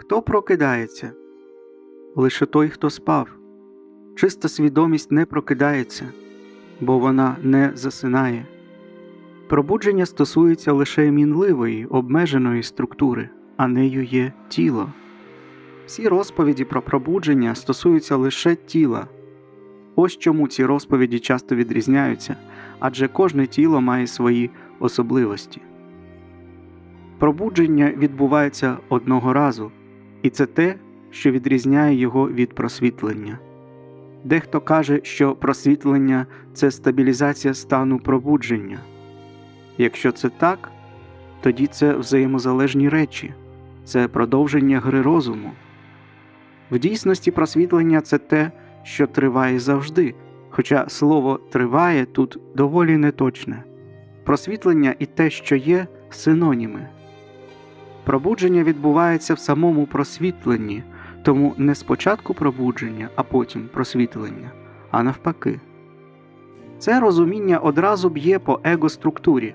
Хто прокидається? Лише той, хто спав. Чиста свідомість не прокидається, бо вона не засинає. Пробудження стосується лише мінливої, обмеженої структури, а нею є тіло. Всі розповіді про пробудження стосуються лише тіла. Ось чому ці розповіді часто відрізняються, адже кожне тіло має свої особливості. Пробудження відбувається одного разу, і це те, що відрізняє його від просвітлення. Дехто каже, що просвітлення це стабілізація стану пробудження. Якщо це так, тоді це взаємозалежні речі, це продовження гри розуму. В дійсності просвітлення це те, що триває завжди, хоча слово триває тут доволі неточне. Просвітлення і те, що є, синоніми. Пробудження відбувається в самому просвітленні, тому не спочатку пробудження, а потім просвітлення, а навпаки. Це розуміння одразу б'є по его-структурі,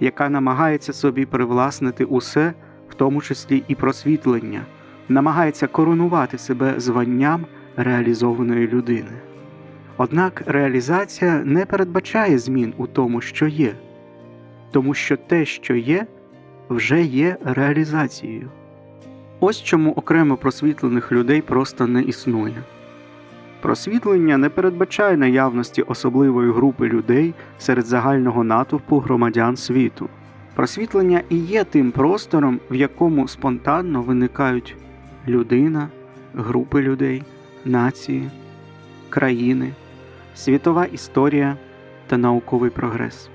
яка намагається собі привласнити усе, в тому числі і просвітлення, намагається коронувати себе званням реалізованої людини. Однак реалізація не передбачає змін у тому, що є, тому що те, що є, вже є реалізацією. Ось чому окремо просвітлених людей просто не існує. Просвітлення не передбачає наявності особливої групи людей серед загального натовпу громадян світу. Просвітлення і є тим простором, в якому спонтанно виникають людина, групи людей, нації, країни, світова історія та науковий прогрес.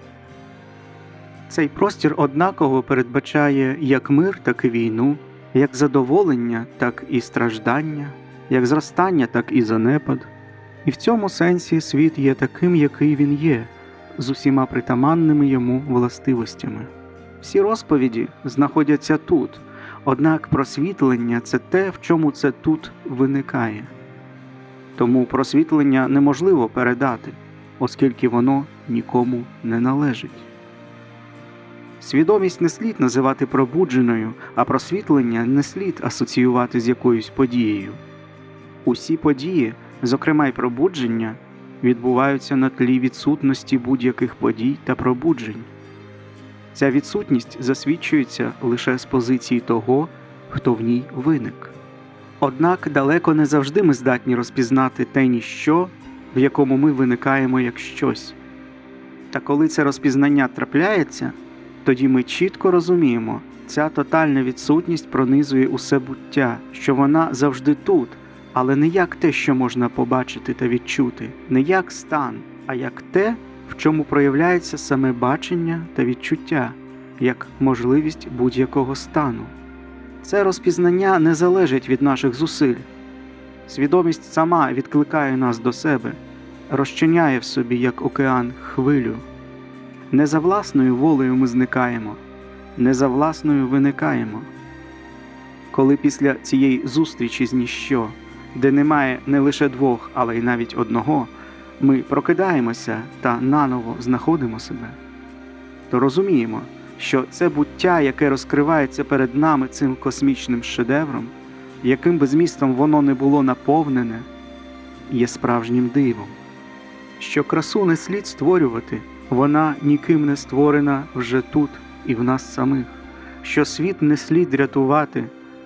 Цей простір однаково передбачає як мир, так і війну, як задоволення, так і страждання, як зростання, так і занепад. І в цьому сенсі світ є таким, який він є, з усіма притаманними йому властивостями. Всі розповіді знаходяться тут, однак просвітлення це те, в чому це тут виникає. Тому просвітлення неможливо передати, оскільки воно нікому не належить. Свідомість не слід називати пробудженою, а просвітлення не слід асоціювати з якоюсь подією. Усі події, зокрема й пробудження, відбуваються на тлі відсутності будь-яких подій та пробуджень. Ця відсутність засвідчується лише з позиції того, хто в ній виник. Однак далеко не завжди ми здатні розпізнати те ніщо, в якому ми виникаємо як щось. Та коли це розпізнання трапляється, тоді ми чітко розуміємо, ця тотальна відсутність пронизує усе буття, що вона завжди тут, але не як те, що можна побачити та відчути, не як стан, а як те, в чому проявляється саме бачення та відчуття, як можливість будь-якого стану. Це розпізнання не залежить від наших зусиль. Свідомість сама відкликає нас до себе, розчиняє в собі як океан хвилю. Не за власною волею ми зникаємо, не за власною виникаємо. Коли після цієї зустрічі з ніщо, де немає не лише двох, але й навіть одного, ми прокидаємося та наново знаходимо себе, то розуміємо, що це буття, яке розкривається перед нами цим космічним шедевром, яким би змістом воно не було наповнене, є справжнім дивом, що красу не слід створювати, вона ніким не створена вже тут і в нас самих, що світ не слід рятувати,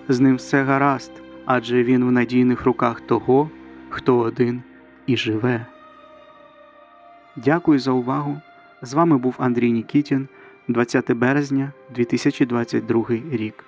з ним все гаразд, адже він в надійних руках того, хто один і живе. Дякую за увагу. З вами був Андрій Нікітін, 20 березня 2022 рік.